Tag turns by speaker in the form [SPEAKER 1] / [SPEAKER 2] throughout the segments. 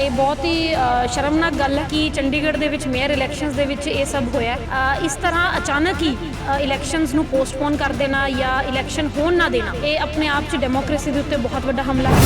[SPEAKER 1] ਇਹ ਬਹੁਤ ਹੀ ਸ਼ਰਮਨਾਕ ਗੱਲ ਹੈ ਕਿ ਚੰਡੀਗੜ੍ਹ ਦੇ ਵਿੱਚ ਮੇਅਰ ਇਲੈਕਸ਼ਨਸ ਦੇ ਵਿੱਚ ਇਹ ਸਭ ਹੋਇਆ ਇਸ ਤਰ੍ਹਾਂ ਅਚਾਨਕ ਹੀ ਇਲੈਕਸ਼ਨਸ ਨੂੰ ਪੋਸਟਪੋਨ ਕਰ ਦੇਣਾ ਜਾਂ ਇਲੈਕਸ਼ਨ ਹੋਣ ਨਾ ਦੇਣਾ, ਇਹ ਆਪਣੇ ਆਪ 'ਚ ਡੈਮੋਕ੍ਰੇਸੀ ਦੇ ਉੱਤੇ ਬਹੁਤ ਵੱਡਾ ਹਮਲਾ ਹੈ।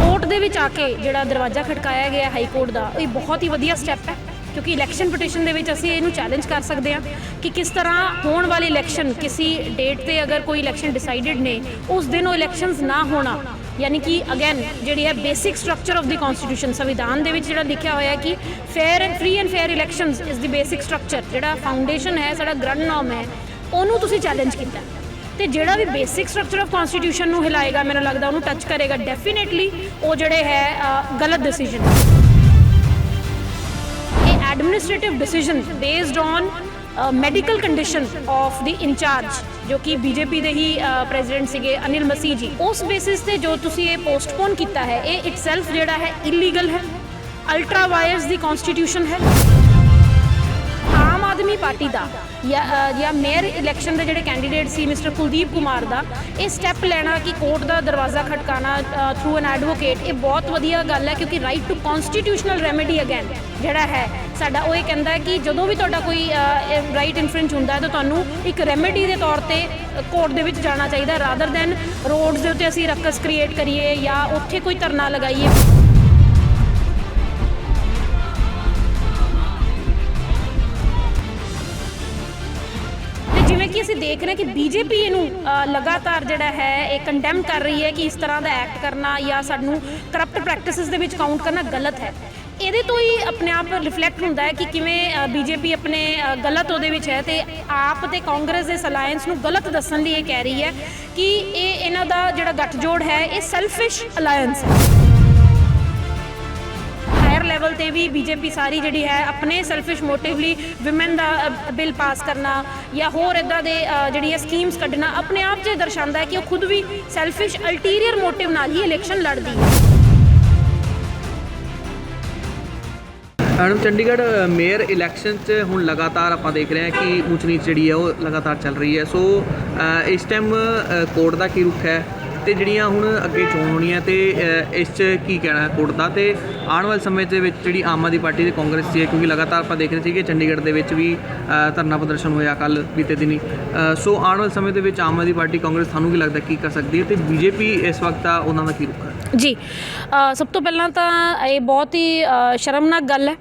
[SPEAKER 1] ਕੋਰਟ ਦੇ ਵਿੱਚ ਆ ਕੇ ਜਿਹੜਾ ਦਰਵਾਜ਼ਾ ਖੜਕਾਇਆ ਗਿਆ ਹਾਈ ਕੋਰਟ ਦਾ, ਇਹ ਬਹੁਤ ਹੀ ਵਧੀਆ ਸਟੈਪ ਹੈ, ਕਿਉਂਕਿ ਇਲੈਕਸ਼ਨ ਪਟੀਸ਼ਨ ਦੇ ਵਿੱਚ ਅਸੀਂ ਇਹਨੂੰ ਚੈਲੰਜ ਕਰ ਸਕਦੇ ਹਾਂ ਕਿ ਕਿਸ ਤਰ੍ਹਾਂ ਹੋਣ ਵਾਲੇ ਇਲੈਕਸ਼ਨ ਕਿਸੇ ਡੇਟ ਤੇ ਅਗਰ ਕੋਈ ਇਲੈਕਸ਼ਨ ਡਿਸਾਈਡਡ ਨੇ, ਉਸ ਦਿਨ ਉਹ ਇਲੈਕਸ਼ਨਸ ਨਾ ਹੋਣਾ ਯਾਨੀ ਕਿ ਅਗੇਨ ਜਿਹੜੀ ਹੈ basic structure of the constitution ਸੰਵਿਧਾਨ ਦੇ ਵਿੱਚ ਜਿਹੜਾ ਲਿਖਿਆ ਹੋਇਆ ਹੈ ਕਿ fair and free and fair elections is the basic structure ਜਿਹੜਾ ਫਾਊਂਡੇਸ਼ਨ ਹੈ, ਸਾਡਾ ਗ੍ਰੰਡ ਨਾਮ ਹੈ, ਉਹਨੂੰ ਤੁਸੀਂ ਚੈਲੰਜ ਕੀਤਾ। ਤੇ ਜਿਹੜਾ ਵੀ ਬੇਸਿਕ ਸਟਰਕਚਰ ਆਫ ਕਨਸਟੀਟਿਊਸ਼ਨ ਨੂੰ ਹਿਲਾਏਗਾ, ਮੈਨੂੰ ਲੱਗਦਾ ਉਹਨੂੰ ਟੱਚ ਕਰੇਗਾ ਡੈਫੀਨਿਟਲੀ ਉਹ ਜਿਹੜੇ ਹੈ ਗਲਤ ਡਿਸੀਜਨ ਇਹ administrative decision based on medical condition of the in charge ਜੋ ਕਿ ਬੀਜੇਪੀ ਦੇ ਹੀ ਪ੍ਰੈਜ਼ੀਡੈਂਟ ਸੀਗੇ ਅਨਿਲ ਮਸੀਹ ਜੀ। ਉਸ ਬੇਸਿਸ ਤੇ ਜੋ ਤੁਸੀਂ ਇਹ ਪੋਸਟਪੋਨ ਕੀਤਾ ਹੈ, ਇਹ ਇਟਸੈਲਫ ਜਿਹੜਾ ਹੈ ਇਲੀਗਲ ਹੈ। ਅਲਟਰਾ ਵਾਇਰਸ ਦੀ ਕਨਸਟੀਟਿਊਸ਼ਨ ਹੈ। ਆਦਮੀ ਪਾਰਟੀ ਦਾ ਜਾਂ ਮੇਅਰ ਇਲੈਕਸ਼ਨ ਦੇ ਜਿਹੜੇ ਕੈਂਡੀਡੇਟ ਸੀ ਮਿਸਟਰ ਕੁਲਦੀਪ ਕੁਮਾਰ ਦਾ, ਇਹ ਸਟੈਪ ਲੈਣਾ ਕਿ ਕੋਰਟ ਦਾ ਦਰਵਾਜ਼ਾ ਖਟਕਾਣਾ ਥਰੂ ਐਨ ਐਡਵੋਕੇਟ ਇਹ ਬਹੁਤ ਵਧੀਆ ਗੱਲ ਹੈ ਕਿਉਂਕਿ right to constitutional remedy again ਜਿਹੜਾ ਹੈ, ਸਾਡਾ ਉਹ ਇਹ ਕਹਿੰਦਾ ਕਿ ਜਦੋਂ ਵੀ ਤੁਹਾਡਾ ਕੋਈ ਰਾਈਟ ਇਨਫ੍ਰਿੰਜ ਹੁੰਦਾ ਹੈ ਤਾਂ ਤੁਹਾਨੂੰ ਇੱਕ ਰੈਮੇਡੀ ਦੇ ਤੌਰ ਤੇ ਕੋਰਟ ਦੇ ਵਿੱਚ ਜਾਣਾ ਚਾਹੀਦਾ ਰਾਦਰ ਦੈਨ ਰੋਡਸ ਦੇ ਉੱਤੇ ਅਸੀਂ ਰਕਸ ਕ੍ਰੀਏਟ ਕਰੀਏ ਜਾਂ ਉੱਥੇ ਕੋਈ ਧਰਨਾ ਲਗਾਈਏ। ਜਿਵੇਂ ਕਿ ਅਸੀਂ ਦੇਖ ਰਹੇ ਹਾਂ ਕਿ ਬੀਜੇਪੀ ਇਹਨੂੰ ਲਗਾਤਾਰ ਜਿਹੜਾ ਹੈ, ਇਹ ਕੰਡੈਮ ਕਰ ਰਹੀ ਹੈ ਕਿ ਇਸ ਤਰ੍ਹਾਂ ਦਾ ਐਕਟ ਕਰਨਾ ਜਾਂ ਸਾਨੂੰ ਕਰਪਟ ਪ੍ਰੈਕਟਿਸਿਸ ਦੇ ਵਿੱਚ ਕਾਊਂਟ ਕਰਨਾ ਗਲਤ ਹੈ। ਇਹਦੇ ਤੋਂ ਹੀ ਆਪਣੇ ਆਪ ਰਿਫਲੈਕਟ ਹੁੰਦਾ ਹੈ ਕਿ ਕਿਵੇਂ ਬੀਜੇਪੀ ਆਪਣੇ ਗਲਤ ਉਹਦੇ ਵਿੱਚ ਹੈ ਤੇ ਆਪ ਤੇ ਕਾਂਗਰਸ ਦੇ ਅਲਾਈਅੰਸ ਨੂੰ ਗਲਤ ਦੱਸਣ ਲਈ ਇਹ ਕਹਿ ਰਹੀ ਹੈ ਕਿ ਇਹ ਇਹਨਾਂ ਦਾ ਜਿਹੜਾ ਗੱਠਜੋੜ ਹੈ, ਇਹ ਸੈਲਫਿਸ਼ ਅਲਾਈਅੰਸ ਹੈ। ਲੈਵਲ ਤੇ ਵੀ ਬੀਜੇਪੀ ਸਾਰੀ ਜਿਹੜੀ ਹੈ ਆਪਣੇ ਸੈਲਫਿਸ਼ ਮੋਟਿਵ ਲਈ ਦਾ ਬਿੱਲ ਪਾਸ ਕਰਨਾ ਜਾਂ ਹੋਰ ਇਦਾਂ ਦੇ ਅ, ਸਕੀਮਸ ਕੱਢਣਾ ਆਪਣੇ ਆਪ 'ਚ ਦਰਸਾਉਂਦਾ ਹੈ ਕਿ ਉਹ ਖੁਦ ਵੀ ਸੈਲਫਿਸ਼ ਅਲਟੀਰੀਅਰ ਮੋਟਿਵ ਨਾਲ ਹੀ ਇਲੈਕਸ਼ਨ ਲੜਦੀ ਹੈ।
[SPEAKER 2] ਮੈਡਮ ਚੰਡੀਗੜ੍ਹ ਮੇਅਰ ਇਲੈਕਸ਼ਨ 'ਚ ਹੁਣ ਲਗਾਤਾਰ ਆਪਾਂ ਦੇਖ ਰਹੇ ਹਾਂ ਕਿ ਊਚ ਨੀਚ ਜਿਹੜੀ ਹੈ ਉਹ ਲਗਾਤਾਰ ਚੱਲ ਰਹੀ ਹੈ। ਸੋ ਇਸ ਟਾਈਮ ਕੋਰਟ ਦਾ ਕੀ ਰੁਖ ਹੈ? ਤੇ ਜਿਹੜੀਆਂ ਹੁਣ ਅੱਗੇ ਚੋਣ ਹੋਣੀਆਂ ਹੈ ਤੇ ਇਸ 'ਚ ਕੀ ਕਹਿਣਾ ਹੈ ਕੋਰਟ ਦਾ? ਤੇ ਆਉਣ ਵਾਲੇ ਸਮੇਂ ਦੇ ਵਿੱਚ ਜਿਹੜੀ ਆਮ ਆਦਮੀ ਪਾਰਟੀ ਤੇ ਕਾਂਗਰਸ ਦੀ ਹੈ, ਕਿਉਂਕਿ ਲਗਾਤਾਰ ਆਪਾਂ ਦੇਖ ਰਹੇ ਸੀ ਕਿ ਚੰਡੀਗੜ੍ਹ ਦੇ ਵਿੱਚ ਵੀ ਧਰਨਾ ਪ੍ਰਦਰਸ਼ਨ ਹੋਇਆ ਕੱਲ ਬੀਤੇ ਦਿਨੀ। ਸੋ ਆਉਣ ਵਾਲੇ ਸਮੇਂ ਦੇ ਵਿੱਚ ਆਮ ਆਦਮੀ ਪਾਰਟੀ ਕਾਂਗਰਸ ਤੁਹਾਨੂੰ ਕੀ ਲੱਗਦਾ ਕੀ ਕਰ ਸਕਦੀ ਹੈ ਤੇ ਬੀਜੇਪੀ ਇਸ ਵਕਤ ਆ, ਉਹਨਾਂ ਦਾ ਕੀ ਰੁਖ ਹੈ?
[SPEAKER 1] ਜੀ ਸਭ ਤੋਂ ਪਹਿਲਾਂ ਤਾਂ ਇਹ ਬਹੁਤ ਹੀ ਸ਼ਰਮਨਾਕ ਗੱਲ ਹੈ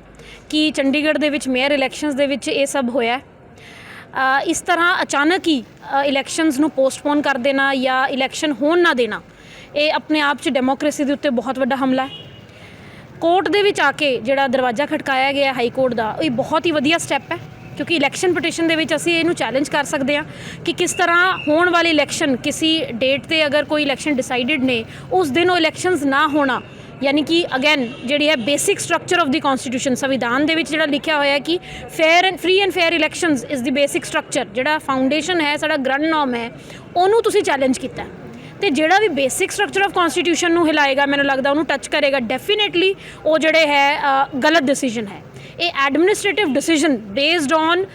[SPEAKER 1] ਕਿ ਚੰਡੀਗੜ੍ਹ ਦੇ ਵਿੱਚ ਮੇਅਰ ਇਲੈਕਸ਼ਨਸ ਦੇ ਵਿੱਚ ਇਹ ਸਭ ਹੋਇਆ ਇਸ ਤਰ੍ਹਾਂ ਅਚਾਨਕ ਹੀ ਇਲੈਕਸ਼ਨਸ ਨੂੰ ਪੋਸਟਪੋਨ ਕਰ ਦੇਣਾ ਜਾਂ ਇਲੈਕਸ਼ਨ ਹੋਣ ਨਾ ਦੇਣਾ, ਇਹ ਆਪਣੇ ਆਪ 'ਚ ਡੈਮੋਕ੍ਰੇਸੀ ਦੇ ਉੱਤੇ ਬਹੁਤ ਵੱਡਾ ਹਮਲਾ ਹੈ। ਕੋਰਟ ਦੇ ਵਿੱਚ ਆ ਕੇ ਜਿਹੜਾ ਦਰਵਾਜ਼ਾ ਖਟਕਾਇਆ ਗਿਆ ਹਾਈ ਕੋਰਟ ਦਾ, ਇਹ ਬਹੁਤ ਹੀ ਵਧੀਆ ਸਟੈਪ ਹੈ, ਕਿਉਂਕਿ ਇਲੈਕਸ਼ਨ ਪਟੀਸ਼ਨ ਦੇ ਵਿੱਚ ਅਸੀਂ ਇਹਨੂੰ ਚੈਲੰਜ ਕਰ ਸਕਦੇ ਹਾਂ ਕਿ ਕਿਸ ਤਰ੍ਹਾਂ ਹੋਣ ਵਾਲੀ ਇਲੈਕਸ਼ਨ ਕਿਸੇ ਡੇਟ ਤੇ ਅਗਰ ਕੋਈ ਇਲੈਕਸ਼ਨ ਡਿਸਾਈਡਡ ਨੇ, ਉਸ ਦਿਨ ਉਹ ਇਲੈਕਸ਼ਨਸ ਨਾ ਹੋਣਾ ਯਾਨੀ ਕਿ ਅਗੇਨ ਜਿਹੜੀ ਹੈ basic structure of the constitution ਸੰਵਿਧਾਨ ਦੇ ਵਿੱਚ ਜਿਹੜਾ ਲਿਖਿਆ ਹੋਇਆ ਹੈ ਕਿ fair and free and fair elections is the basic structure ਜਿਹੜਾ ਫਾਊਂਡੇਸ਼ਨ ਹੈ, ਸਾਡਾ ਗ੍ਰੰਡ ਨਾਮ ਹੈ, ਉਹਨੂੰ ਤੁਸੀਂ ਚੈਲੰਜ ਕੀਤਾ ਹੈ। ਤੇ ਜਿਹੜਾ ਵੀ ਬੇਸਿਕ ਸਟਰਕਚਰ ਆਫ ਕਨਸਟੀਟਿਊਸ਼ਨ ਨੂੰ ਹਿਲਾਏਗਾ, ਮੈਨੂੰ ਲੱਗਦਾ ਉਹਨੂੰ ਟੱਚ ਕਰੇਗਾ ਡੈਫੀਨਿਟਲੀ ਉਹ ਜਿਹੜੇ ਹੈ ਗਲਤ ਡਿਸੀਜਨ ਹੈ ਇਹ administrative decision based on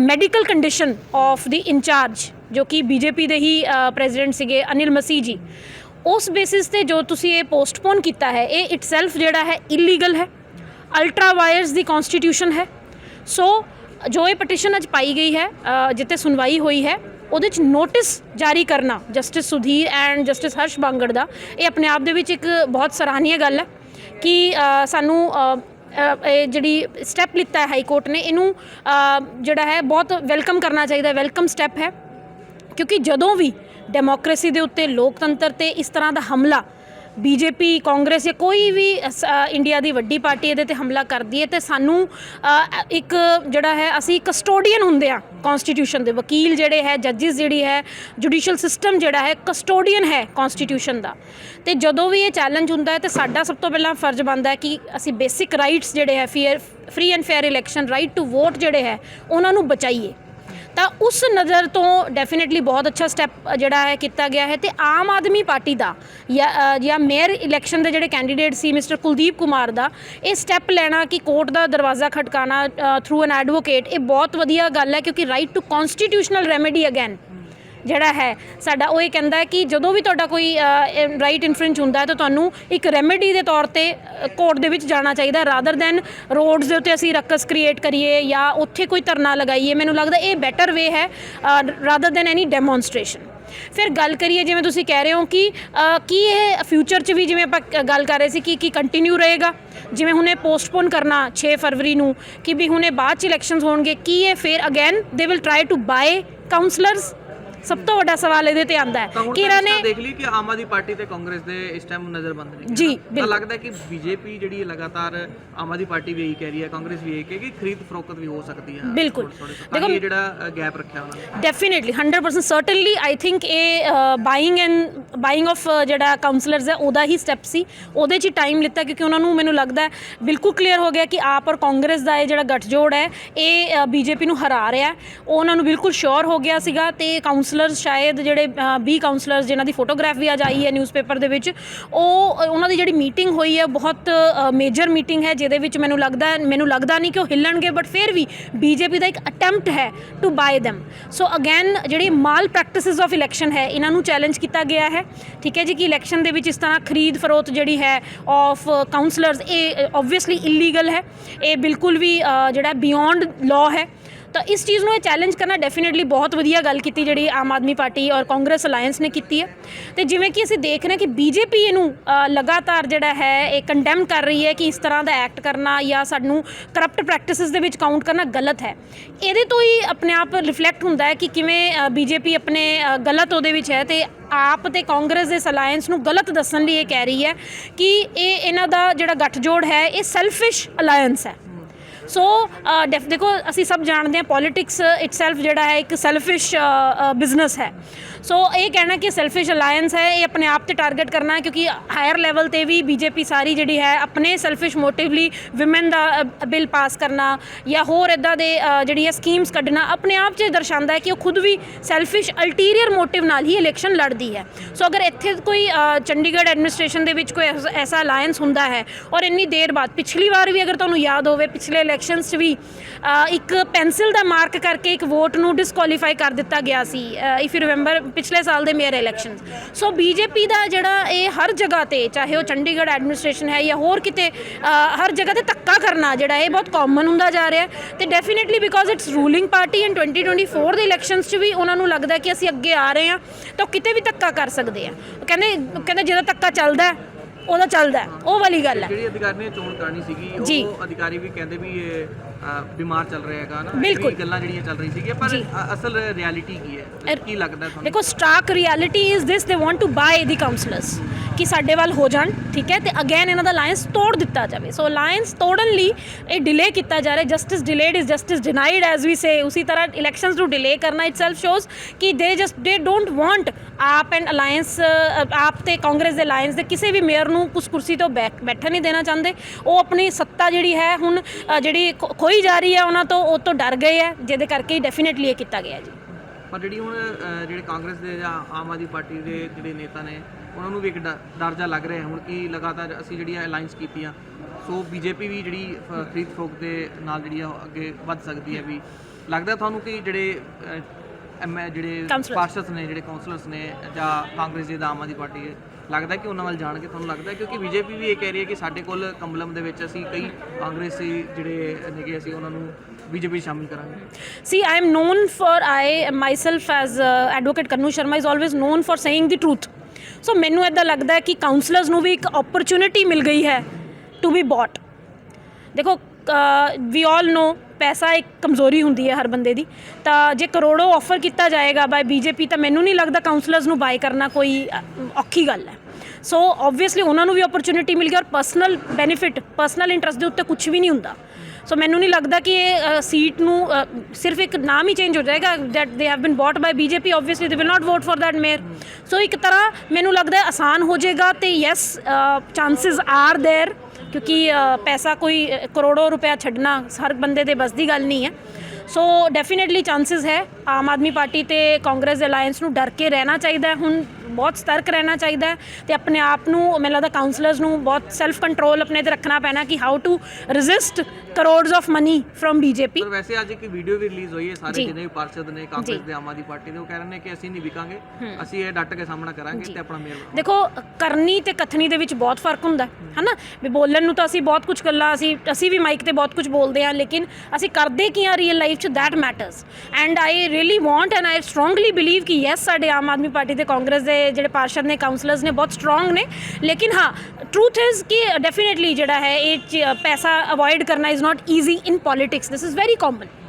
[SPEAKER 1] medical condition of the in charge ਜੋ ਕਿ ਬੀਜੇਪੀ ਦੇ ਹੀ ਪ੍ਰੈਜ਼ੀਡੈਂਟ ਸੀਗੇ ਅਨਿਲ ਮਸੀਹ ਜੀ ਉਸ ਬੇਸਿਸ ਤੇ ਜੋ ਤੁਸੀਂ ਇਹ ਪੋਸਟਪੋਨ ਕੀਤਾ ਹੈ ਇਹ ਇਟਸੈਲਫ ਜਿਹੜਾ ਹੈ ਇਲੀਗਲ ਹੈ ਅਲਟਰਾ ਵਾਇਰਸ ਦੀ ਕਨਸਟੀਟਿਊਸ਼ਨ ਹੈ। ਸੋ ਜੋ ਇਹ ਪਟੀਸ਼ਨ ਅੱਜ ਪਾਈ ਗਈ ਹੈ ਅ, ਜਿੱਤੇ ਸੁਣਵਾਈ ਹੋਈ ਹੈ ਉਹਦੇ ਚ ਨੋਟਿਸ ਜਾਰੀ ਕਰਨਾ justice Sudhir and justice Harsh Bangar ਦਾ ਇਹ ਆਪਣੇ ਆਪ ਦੇ ਵਿੱਚ ਇੱਕ ਬਹੁਤ ਸਰਾਹਨੀय ਗੱਲ ਹੈ ਕਿ ਸਾਨੂੰ ਇਹ ਜਿਹੜੀ ਸਟੈਪ ਲਿੱਤਾ ਹੈ ਹਾਈ ਕੋਰਟ ਨੇ ਇਹਨੂੰ ਜਿਹੜਾ ਹੈ ਬਹੁਤ ਵੈਲਕਮ ਕਰਨਾ ਚਾਹੀਦਾ ਵੈਲਕਮ ਸਟੈਪ ਹੈ। ਕਿਉਂਕਿ ਜਦੋਂ ਵੀ ਡੈਮੋਕ੍ਰੇਸੀ ਦੇ ਉੱਤੇ, ਲੋਕਤੰਤਰ ਤੇ ਇਸ ਤਰ੍ਹਾਂ ਦਾ ਹਮਲਾ। ਬੀਜੇਪੀ, ਕਾਂਗਰਸ ਜਾਂ ਕੋਈ ਵੀ ਇੰਡੀਆ ਦੀ ਵੱਡੀ ਪਾਰਟੀ ਇਹਦੇ ਤੇ ਹਮਲਾ ਕਰਦੀ ਹੈ ਤੇ ਸਾਨੂੰ ਇੱਕ ਜਿਹੜਾ ਹੈ, ਅਸੀਂ ਕਸਟੋਡੀਅਨ ਹੁੰਦੇ ਆ ਕਨਸਟੀਟਿਊਸ਼ਨ ਦੇ। ਵਕੀਲ ਜਿਹੜੇ ਹੈ ਜੱਜਿਸ ਜਿਹੜੀ ਹੈ ਜੁਡੀਸ਼ੀਅਲ ਸਿਸਟਮ ਜਿਹੜਾ ਹੈ, ਕਸਟੋਡੀਅਨ ਹੈ ਕਨਸਟੀਟਿਊਸ਼ਨ ਦਾ। ਤੇ ਜਦੋਂ ਵੀ ਇਹ ਚੈਲੰਜ ਹੁੰਦਾ ਹੈ ਤੇ ਸਾਡਾ ਸਭ ਤੋਂ ਪਹਿਲਾਂ ਫਰਜ਼ ਬਣਦਾ ਹੈ ਕਿ ਅਸੀਂ ਬੇਸਿਕ ਰਾਈਟਸ ਜਿਹੜੇ ਹੈ fair free and fair election right to vote ਜਿਹੜੇ ਹੈ, ਉਹਨਾਂ ਨੂੰ ਬਚਾਈਏ। ਤਾਂ ਉਸ ਨਜ਼ਰ ਤੋਂ ਡੈਫੀਨਿਟਲੀ ਬਹੁਤ ਅੱਛਾ ਸਟੈਪ ਜਿਹੜਾ ਹੈ, ਕੀਤਾ ਗਿਆ ਹੈ ਤੇ ਆਮ ਆਦਮੀ ਪਾਰਟੀ ਦਾ ਜਾਂ ਮੇਅਰ ਇਲੈਕਸ਼ਨ ਦੇ ਜਿਹੜੇ ਕੈਂਡੀਡੇਟ ਸੀ ਮਿਸਟਰ ਕੁਲਦੀਪ ਕੁਮਾਰ ਦਾ, ਇਹ ਸਟੈਪ ਲੈਣਾ ਕਿ ਕੋਰਟ ਦਾ ਦਰਵਾਜ਼ਾ ਖਟਕਾਣਾ ਥਰੂ ਐਨ ਐਡਵੋਕੇਟ ਇਹ ਬਹੁਤ ਵਧੀਆ ਗੱਲ ਹੈ ਕਿਉਂਕਿ right to constitutional remedy again ਜਿਹੜਾ ਹੈ, ਸਾਡਾ ਉਹ ਇਹ ਕਹਿੰਦਾ ਕਿ ਜਦੋਂ ਵੀ ਤੁਹਾਡਾ ਕੋਈ ਰਾਈਟ ਇਨਫ੍ਰਿੰਜ ਹੁੰਦਾ ਹੈ ਤਾਂ ਤੁਹਾਨੂੰ ਇੱਕ ਰੈਮੇਡੀ ਦੇ ਤੌਰ ਤੇ ਕੋਰਟ ਦੇ ਵਿੱਚ ਜਾਣਾ ਚਾਹੀਦਾ ਰਾਦਰ ਦੈਨ ਰੋਡਸ ਦੇ ਉੱਤੇ ਅਸੀਂ ਰਕਸ ਕ੍ਰੀਏਟ ਕਰੀਏ ਜਾਂ ਉੱਥੇ ਕੋਈ ਧਰਨਾ ਲਗਾਈਏ। ਮੈਨੂੰ ਲੱਗਦਾ ਇਹ ਬੈਟਰ ਵੇ ਹੈ ਰਾਦਰ ਦੈਨ ਐਨੀ ਡੈਮੋਨਸਟ੍ਰੇਸ਼ਨ ਫਿਰ ਗੱਲ ਕਰੀਏ ਜਿਵੇਂ ਤੁਸੀਂ ਕਹਿ ਰਹੇ ਹੋ ਕਿ ਕੀ ਇਹ ਫਿਊਚਰ 'ਚ ਵੀ ਜਿਵੇਂ ਆਪਾਂ ਗੱਲ ਕਰ ਰਹੇ ਸੀ ਕਿ, ਕੀ ਕੰਟੀਨਿਊ ਰਹੇਗਾ? ਜਿਵੇਂ ਹੁਣੇ ਪੋਸਟਪੋਨ ਕਰਨਾ 6 ਫਰਵਰੀ ਨੂੰ, ਕਿ ਵੀ ਹੁਣੇ ਬਾਅਦ 'ਚ ਇਲੈਕਸ਼ਨਸ ਹੋਣਗੇ, ਕੀ ਇਹ ਫਿਰ again they will try to buy councillors ਸਭ ਤੋਂ ਵੱਡਾ ਸਵਾਲ ਇਹਦੇ ਤੇ ਆਂਦਾ ਹੈ ਕਿ ਇਹਨਾਂ ਨੇ
[SPEAKER 2] ਦੇਖ ਲਈ ਕਿ ਆਮ ਆਦਮੀ ਪਾਰਟੀ ਤੇ ਕਾਂਗਰਸ ਦੇ ਇਸ ਟਾਈਮ ਨਜ਼ਰਬੰਦ ਨੇ
[SPEAKER 1] ਜੀ,
[SPEAKER 2] ਤਾਂ। ਲੱਗਦਾ ਹੈ ਕਿ ਬੀਜੇਪੀ ਜਿਹੜੀ ਲਗਾਤਾਰ ਆਮ ਆਦਮੀ ਪਾਰਟੀ ਵੀ ਇਹੀ ਕਹਿ ਰਹੀ ਹੈ ਕਾਂਗਰਸ ਵੀ ਇਹ ਕਹਿ ਕਿ ਖਰੀਦ ਫਰੋਖਤ ਵੀ ਹੋ ਸਕਦੀ ਹੈ।
[SPEAKER 1] ਬਿਲਕੁਲ। ਦੇਖੋ-
[SPEAKER 2] ਇਹ ਜਿਹੜਾ ਗੈਪ ਰੱਖਿਆ ਉਹਨਾਂ ਨੇ।
[SPEAKER 1] ਡੈਫੀਨਿਟਲੀ 100% ਸਰਟਨਲੀ ਆਈ ਥਿੰਕ ਇਹ ਬਾਇੰਗ ਐਂਡ ਬਾਇੰਗ ਆਫ ਜਿਹੜਾ ਕਾਉਂਸਲਰਸ ਹੈ ਉਹਦਾ ਹੀ ਸਟੈਪ ਸੀ। ਉਹਦੇ 'ਚ ਟਾਈਮ ਲਿੱਤਾ ਕਿਉਂਕਿ ਉਹਨਾਂ ਨੂੰ ਮੈਨੂੰ ਲੱਗਦਾ ਹੈ ਬਿਲਕੁਲ ਕਲੀਅਰ ਹੋ ਗਿਆ ਕਿ ਆਪ ਔਰ ਕਾਂਗਰਸ ਦਾ ਇਹ ਜਿਹੜਾ ਗੱਠਜੋੜ ਹੈ ਇਹ ਬੀਜੇਪੀ ਨੂੰ ਹਰਾ ਰਿਹਾ ਉਹਨਾਂ ਨੂੰ ਬਿਲਕੁਲ ਸ਼ੋਰ ਹੋ ਗਿਆ ਸੀਗਾ ਤੇ ਕਾਉਂਸਲਰਸ ਸ਼ਾਇਦ ਜਿਹੜੇ 20 ਕਾਉਂਸਲਰਸ ਜਿਨ੍ਹਾਂ ਦੀ ਫੋਟੋਗ੍ਰਾਫ ਵੀ ਅੱਜ ਆਈ ਹੈ ਨਿਊਜ਼ਪੇਪਰ ਦੇ ਵਿੱਚ, ਉਹ, ਉਹਨਾਂ ਦੀ ਜਿਹੜੀ ਮੀਟਿੰਗ ਹੋਈ ਹੈ, ਬਹੁਤ ਮੇਜਰ ਮੀਟਿੰਗ ਹੈ, ਜਿਹਦੇ ਵਿੱਚ ਮੈਨੂੰ ਲੱਗਦਾ ਮੈਨੂੰ ਲੱਗਦਾ ਨਹੀਂ ਕਿ ਉਹ ਹਿੱਲਣਗੇ ਬਟ ਫਿਰ ਵੀ ਬੀਜੇਪੀ ਦਾ ਇੱਕ ਅਟੈਂਪਟ ਹੈ to buy them. So again ਜਿਹੜੀ ਮਾਲ ਪ੍ਰੈਕਟਿਸਿਸ ਆਫ ਇਲੈਕਸ਼ਨ ਹੈ, ਇਹਨਾਂ ਨੂੰ ਚੈਲੰਜ ਕੀਤਾ ਗਿਆ ਹੈ। ਠੀਕ ਹੈ ਜੀ, ਕਿ ਇਲੈਕਸ਼ਨ ਦੇ ਵਿੱਚ ਇਸ ਤਰ੍ਹਾਂ ਖਰੀਦ ਫਰੋਤ ਜਿਹੜੀ ਹੈ ਆਫ ਕਾਉਂਸਲਰਸ ਇਹ ਆਬਵੀਅਸਲੀ ਇਲੀਗਲ ਹੈ। ਇਹ ਬਿਲਕੁਲ ਵੀ ਜਿਹੜਾ ਬਿਯੋਂਡ ਲਾਅ ਹੈ। ਤਾਂ ਇਸ ਚੀਜ਼ ਨੂੰ ਇਹ ਚੈਲੰਜ ਕਰਨਾ ਡੈਫੀਨਿਟਲੀ ਬਹੁਤ ਵਧੀਆ ਗੱਲ ਕੀਤੀ ਜਿਹੜੀ ਆਮ ਆਦਮੀ ਪਾਰਟੀ ਔਰ ਕਾਂਗਰਸ ਅਲਾਈਅੰਸ ਨੇ ਕੀਤੀ ਹੈ। ਤੇ ਜਿਵੇਂ ਕਿ ਅਸੀਂ ਦੇਖ ਰਹੇ ਹਾਂ ਕਿ ਬੀਜੇਪੀ ਇਹਨੂੰ ਲਗਾਤਾਰ ਜਿਹੜਾ ਹੈ, ਇਹ ਕੰਡੈਮ ਕਰ ਰਹੀ ਹੈ ਕਿ ਇਸ ਤਰ੍ਹਾਂ ਦਾ ਐਕਟ ਕਰਨਾ ਜਾਂ ਸਾਨੂੰ ਕਰਪਟ ਪ੍ਰੈਕਟਿਸਿਸ ਦੇ ਵਿੱਚ ਕਾਊਂਟ ਕਰਨਾ ਗਲਤ ਹੈ। ਇਹਦੇ ਤੋਂ ਹੀ ਆਪਣੇ ਆਪ ਰਿਫਲੈਕਟ ਹੁੰਦਾ ਹੈ ਕਿ ਕਿਵੇਂ ਬੀਜੇਪੀ ਆਪਣੇ ਗਲਤ ਉਹਦੇ ਵਿੱਚ ਹੈ ਤੇ ਆਪ ਤੇ ਕਾਂਗਰਸ ਦੇ ਅਲਾਈਅੰਸ ਨੂੰ ਗਲਤ ਦੱਸਣ ਲਈ ਇਹ ਕਹਿ ਰਹੀ ਹੈ ਕਿ ਇਹ ਇਹਨਾਂ ਦਾ ਜਿਹੜਾ ਗੱਠਜੋੜ ਹੈ, ਇਹ ਸੈਲਫਿਸ਼ ਅਲਾਈਅੰਸ ਹੈ। ਸੋ ਡੈਫ uh, ਦੇਖੋ, ਅਸੀਂ ਸਭ ਜਾਣਦੇ ਹਾਂ ਪੋਲਿਟਿਕਸ ਇਟਸੈਲਫ ਜਿਹੜਾ ਹੈ, ਇੱਕ ਸੈਲਫਿਸ਼ ਬਿਜ਼ਨਸ uh, uh, ਹੈ। ਸੋ ਇਹ ਕਹਿਣਾ ਕਿ ਸੈਲਫਿਸ਼ ਅਲਾਈਅੰਸ ਹੈ ਇਹ ਆਪਣੇ ਆਪ ਤੇ ਟਾਰਗੇਟ ਕਰਨਾ ਹੈ ਕਿਉਂਕਿ ਹਾਇਰ ਲੈਵਲ ਤੇ ਵੀ ਬੀਜੇਪੀ ਸਾਰੀ ਜਿਹੜੀ ਹੈ ਆਪਣੇ ਸੈਲਫਿਸ਼ ਮੋਟਿਵ ਲਈ ਵਿਮਨ ਦਾ ਬਿੱਲ ਪਾਸ ਕਰਨਾ ਜਾਂ ਹੋਰ ਇਦਾਂ ਦੇ ਅ, ਜਿਹੜੀਆਂ ਸਕੀਮਸ ਕੱਢਣਾ ਆਪਣੇ ਆਪ 'ਚ ਦਰਸਾਉਂਦਾ ਹੈ ਕਿ ਉਹ ਖੁਦ ਵੀ ਸੈਲਫਿਸ਼ ਅਲਟੀਰੀਅਰ ਮੋਟਿਵ ਨਾਲ ਹੀ ਇਲੈਕਸ਼ਨ ਲੜਦੀ ਹੈ। ਸੋ ਅਗਰ ਇੱਥੇ ਕੋਈ ਚੰਡੀਗੜ੍ਹ ਐਡਮਿਨਿਸਟ੍ਰੇਸ਼ਨ ਦੇ ਵਿੱਚ ਕੋਈ ਐਸਾ ਅਲਾਈਅੰਸ ਹੁੰਦਾ ਹੈ ਔਰ ਇੰਨੀ ਦੇਰ ਬਾਅਦ ਪਿਛਲੀ ਵਾਰ ਵੀ ਅਗਰ ਤੁਹਾਨੂੰ ਯਾਦ ਹੋਵੇ ਪਿਛਲੇ ਇਲੈਕਸ਼ਨਸ 'ਚ ਵੀ ਇੱਕ ਪੈਨਸਿਲ ਦਾ ਮਾਰਕ ਕਰਕੇ ਇੱਕ ਵੋਟ ਨੂੰ ਡਿਸਕੁਆਲੀਫਾਈ ਕਰ ਦਿੱਤਾ ਗਿਆ ਸੀ ਇਫ ਯੂ ਰਿਮੈਂਬਰ ਪਿਛਲੇ ਸਾਲ ਦੇ ਮੇਅਰ ਇਲੈਕਸ਼ਨਸ ਸੋ ਬੀਜੇਪੀ ਦਾ ਜਿਹੜਾ ਇਹ ਹਰ ਜਗ੍ਹਾ ਤੇ, ਚਾਹੇ ਉਹ ਚੰਡੀਗੜ੍ਹ ਐਡਮਿਨਿਸਟ੍ਰੇਸ਼ਨ ਹੈ ਜਾਂ ਹੋਰ ਕਿਤੇ ਹਰ ਜਗ੍ਹਾ ਤੇ ਧੱਕਾ ਕਰਨਾ ਜਿਹੜਾ ਇਹ ਬਹੁਤ ਕਾਮਨ ਹੁੰਦਾ ਜਾ ਰਿਹਾ ਹੈ। ਤੇ definitely because it's ruling party in 2024 ਦੇ ਇਲੈਕਸ਼ਨਸ 'ਚ ਵੀ ਉਹਨਾਂ ਨੂੰ ਲੱਗਦਾ ਕਿ ਅਸੀਂ ਅੱਗੇ ਆ ਰਹੇ ਹਾਂ, ਤਾਂ ਉਹ ਕਿਤੇ ਵੀ ਧੱਕਾ ਕਰ ਸਕਦੇ ਆ। ਕਹਿੰਦੇ ਕਹਿੰਦੇ ਜਿਹਦਾ ਧੱਕਾ ਚੱਲਦਾ ਉਹਦਾ ਚੱਲਦਾ। ਉਹ ਵਾਲੀ ਗੱਲ ਹੈ।
[SPEAKER 2] ਜਿਹੜੀ ਅਧਿਕਾਰੀ ਨੇ ਚੋਣ ਕਰਨੀ ਸੀਗੀ
[SPEAKER 1] ਜੀ।
[SPEAKER 2] ਉਹ ਅਧਿਕਾਰੀ ਵੀ ਕਹਿੰਦੇ ਵੀ ਇਹ ਅ, ਬਿਮਾਰ ਚੱਲ ਰਿਹਾ ਹੈਗਾ ਨਾ। ਇਹ
[SPEAKER 1] ਬਿਲਕੁਲ।
[SPEAKER 2] ਗੱਲਾਂ ਜਿਹੜੀਆਂ ਚੱਲ ਰਹੀ ਸੀਗੀਆਂ ਪਰ ਅਸਲ ਰਿਐਲਿਟੀ ਕੀ ਹੈ? ਕੀ ਲੱਗਦਾ ਤੁਹਾਨੂੰ?
[SPEAKER 1] ਦੇਖੋ ਸਟਾਰਕ reality is this they want to buy the councillors ਕਿ ਸਾਡੇ ਵੱਲ ਹੋ ਜਾਣ ਠੀਕ ਹੈ? ਤੇ ਅਗੇਨ ਇਹਨਾਂ ਦਾ ਅਲਾਈਅੰਸ ਤੋੜ ਦਿੱਤਾ ਜਾਵੇ। ਸੋ ਅਲਾਈਅੰਸ ਤੋੜਨ ਲਈ ਇਹ ਡਿਲੇ ਕੀਤਾ ਜਾ ਰਿਹਾ justice delayed is justice denied as we say ਉਸੇ ਤਰ੍ਹਾਂ ਇਲੈਕਸ਼ਨਸ ਨੂੰ ਡਿਲੇ ਕਰਨਾ ਇਟਸੈਲਫ ਸ਼ੋਜ਼ ਕਿ they just they don't want AAP and alliance AAP ਤੇ ਕਾਂਗਰਸ ਦੇ ਅਲਾਈਅੰਸ ਦੇ ਕਿਸੇ ਵੀ ਮੇਅਰ ਨੂੰ ਉਸ ਕੁਰਸੀ ਤੋਂ ਬੈਠਣ ਨਹੀਂ ਦੇਣਾ ਚਾਹੁੰਦੇ। ਉਹ ਆਪਣੀ ਸੱਤਾ ਜਿਹੜੀ ਹੈ ਹੁਣ ਜਿਹੜੀ ਖੋਈ ਜਾ ਰਹੀ ਹੈ ਉਹਨਾਂ ਤੋਂ, ਉਹ ਤੋਂ ਡਰ ਗਏ ਹੈ। ਜਿਹਦੇ ਕਰਕੇ ਡੈਫੀਨਿਟਲੀ ਇਹ ਕੀਤਾ ਗਿਆ ਜੀ।
[SPEAKER 2] ਪਰ ਜਿਹੜੀ ਹੁਣ ਜਿਹੜੇ ਕਾਂਗਰਸ ਦੇ ਜਾਂ ਆਮ ਆਦਮੀ ਪਾਰਟੀ ਦੇ ਜਿਹੜੇ ਨੇਤਾ ਨੇ, ਉਹਨਾਂ ਨੂੰ ਵੀ ਇੱਕ ਡ- ਡਰ ਜਾ ਲੱਗ ਰਿਹਾ ਹੁਣ ਕਿ ਲਗਾਤਾਰ ਅਸੀਂ ਜਿਹੜੀਆਂ ਅਲਾਈਅੰਸ ਕੀਤੀਆਂ ਸੋ ਬੀਜੇਪੀ ਵੀ ਜਿਹੜੀ ਖਰੀਦ ਫਰੋਖ ਦੇ ਨਾਲ ਜਿਹੜੀ ਆ, ਉਹ ਅੱਗੇ ਵੱਧ ਸਕਦੀ ਹੈ ਵੀ। ਲੱਗਦਾ ਤੁਹਾਨੂੰ ਕਿ ਜਿਹੜੇ ਐਮਐ ਜਿਹੜੇ
[SPEAKER 1] Councillors.
[SPEAKER 2] ਨੇ ਜਿਹੜੇ ਕਾਉਂਸਲਰਸ ਨੇ ਜਾਂ ਕਾਂਗਰਸ ਦੇ ਜਾਂ ਆਮ ਪਾਰਟੀ ਦੇ ਲੱਗਦਾ ਕਿ ਉਹਨਾਂ ਵੱਲ ਜਾਣ ਕੇ ਤੁਹਾਨੂੰ ਲੱਗਦਾ ਹੈ? ਕਿਉਂਕਿ ਬੀਜੇਪੀ ਵੀ ਇਹ ਕਹਿ ਰਹੀ ਹੈ ਕਿ ਸਾਡੇ ਕੋਲ ਕੰਬਲਮ ਦੇ ਵਿੱਚ ਅਸੀਂ ਕਈ ਕਾਂਗਰਸੀ ਜਿਹੜੇ ਨੇਗੇ ਅਸੀਂ ਉਹਨਾਂ ਨੂੰ ਬੀਜੇਪੀ ਸ਼ਾਮਿਲ ਕਰਾਂਗੇ
[SPEAKER 1] ਸੀ I am known for, I myself as uh, Advocate Kanu Sharma is always known for saying the truth. So ਮੈਨੂੰ ਇਦਾਂ ਲੱਗਦਾ ਹੈ ਕਿ ਕਾਉਂਸਲਰਸ ਨੂੰ ਵੀ ਇੱਕ ਓਪਰਚ्युनिटी ਮਿਲ ਗਈ ਹੈ ਟੂ ਬੀ ਬੌਟ ਦੇਖੋ ਵੀ ਆਲ ਨੋ ਪੈਸਾ ਇੱਕ ਕਮਜ਼ੋਰੀ ਹੁੰਦੀ ਹੈ ਹਰ ਬੰਦੇ ਦੀ। ਤਾਂ ਜੇ ਕਰੋੜੋਂ ਆਫਰ ਕੀਤਾ ਜਾਏਗਾ ਬਾਈ ਬੀਜੇਪੀ ਤਾਂ ਮੈਨੂੰ ਨਹੀਂ ਲੱਗਦਾ ਕਾਉਂਸਲਰਸ ਨੂੰ ਬਾਈ ਕਰਨਾ ਕੋਈ ਔਖੀ ਗੱਲ ਹੈ। ਸੋ ਆਬਵੀਅਸਲੀ ਉਹਨਾਂ ਨੂੰ ਵੀ ਓਪਰਚੁਨਿਟੀ ਮਿਲ ਗਈ ਔਰ ਪਰਸਨਲ ਬੈਨੀਫਿਟ ਪਰਸਨਲ ਇੰਟਰਸਟ ਦੇ ਉੱਤੇ ਕੁਝ ਵੀ ਨਹੀਂ ਹੁੰਦਾ। ਸੋ ਮੈਨੂੰ ਨਹੀਂ ਲੱਗਦਾ ਕਿ ਇਹ ਸੀਟ ਨੂੰ ਸਿਰਫ ਇੱਕ ਨਾਮ ਹੀ ਚੇਂਜ ਹੋ ਜਾਏਗਾ that they have been bought by BJP obviously they will not vote for that mayor so ਇੱਕ ਤਰ੍ਹਾਂ ਮੈਨੂੰ ਲੱਗਦਾ ਆਸਾਨ ਹੋ ਜਾਏਗਾ ਤੇ ਯੈਸ ਚਾਂਸਸ ਆਰ देयर ਕਿਉਂਕਿ ਪੈਸਾ ਕੋਈ ਕਰੋੜੋਂ ਕਰੋੜੋ ਰੁਪਇਆ ਛੱਡਣਾ ਹਰ ਬੰਦੇ ਦੇ ਬਸ ਦੀ ਗੱਲ ਨਹੀਂ ਹੈ। ਸੋ ਡੈਫੀਨਿਟਲੀ ਚਾਂਸਸ ਹੈ ਆਮ ਆਦਮੀ ਪਾਰਟੀ ਤੇ ਕਾਂਗਰਸ ਦੇ ਅਲਾਈਅੰਸ ਨੂੰ ਡਰ ਕੇ ਰਹਿਣਾ ਚਾਹੀਦਾ ਹੁਣ ਬਹੁਤ ਸਤਰਕ ਰਹਿਣਾ ਚਾਹੀਦਾ ਹੈ ਤੇ ਆਪਣੇ ਆਪ ਨੂੰ ਮੈਨੂੰ ਲੱਗਦਾ ਕਾਉਂਸਲਰਸ ਨੂੰ ਬਹੁਤ ਸੈਲਫ ਕੰਟਰੋਲ ਆਪਣੇ ਤੇ ਰੱਖਣਾ ਪੈਣਾ ਕਿ how to resist crores of money from BJP
[SPEAKER 2] ਪਰ ਵੈਸੇ ਅੱਜ ਇੱਕ ਵੀਡੀਓ ਵੀ ਰਿਲੀਜ਼ ਹੋਈ ਹੈ ਸਾਰੇ
[SPEAKER 1] ਜੀ।
[SPEAKER 2] ਜਿੰਨੇ ਵੀ ਪਾਰਸ਼ਦ ਨੇ ਕਾਂਗਰਸ
[SPEAKER 1] ਜੀ।
[SPEAKER 2] ਦੇ ਆਮ ਆਦਮੀ ਪਾਰਟੀ ਦੇ ਉਹ ਕਹਿ ਰਹੇ ਨੇ ਕਿ ਅਸੀਂ ਨਹੀਂ ਵਿਕਾਂਗੇ ਅਸੀਂ ਇਹ ਡਟ ਕੇ ਸਾਹਮਣਾ ਕਰਾਂਗੇ ਤੇ ਆਪਣਾ ਬਣਾਵਾਂਗੇ।
[SPEAKER 1] ਦੇਖੋ ਕਰਨੀ ਤੇ ਕਥਨੀ ਦੇ ਵਿੱਚ ਬਹੁਤ ਫ਼ਰਕ ਹੁੰਦਾ ਹੈ ਹਨਾ? ਵੀ ਬੋਲਣ ਨੂੰ ਤਾਂ ਅਸੀਂ ਬਹੁਤ ਕੁਝ ਗੱਲਾਂ ਅਸੀਂ ਅਸੀਂ ਵੀ ਮਾਈਕ ਤੇ ਬਹੁਤ ਕੁਝ ਬੋਲਦੇ ਹਾਂ ਲੇਕਿਨ ਅਸੀਂ ਕਰਦੇ ਕੀ ਆ ਰੀਅਲ ਲਾਈਫ 'ਚ? That matters and I really want and I strongly believe ਕਿ ਯੈਸ ਸਾਡੇ ਆਮ ਆਦਮੀ ਪਾਰਟੀ ਤੇ ਕਾਂਗਰਸ ਦੇ ਜਿਹੜੇ ਪਾਰਸ਼ਦ ਨੇ ਕਾਉਂਸਲਰਸ ਨੇ ਬਹੁਤ ਸਟਰੋਂਗ ਨੇ। ਲੇਕਿਨ ਹਾਂ ਟਰੂਥ ਇਜ਼ ਕਿ ਡੈਫੀਨਿਟਲੀ ਜਿਹੜਾ ਹੈ, ਇਹ ਪੈਸਾ ਅਵੋਇਡ ਕਰਨਾ is not easy in politics this is very common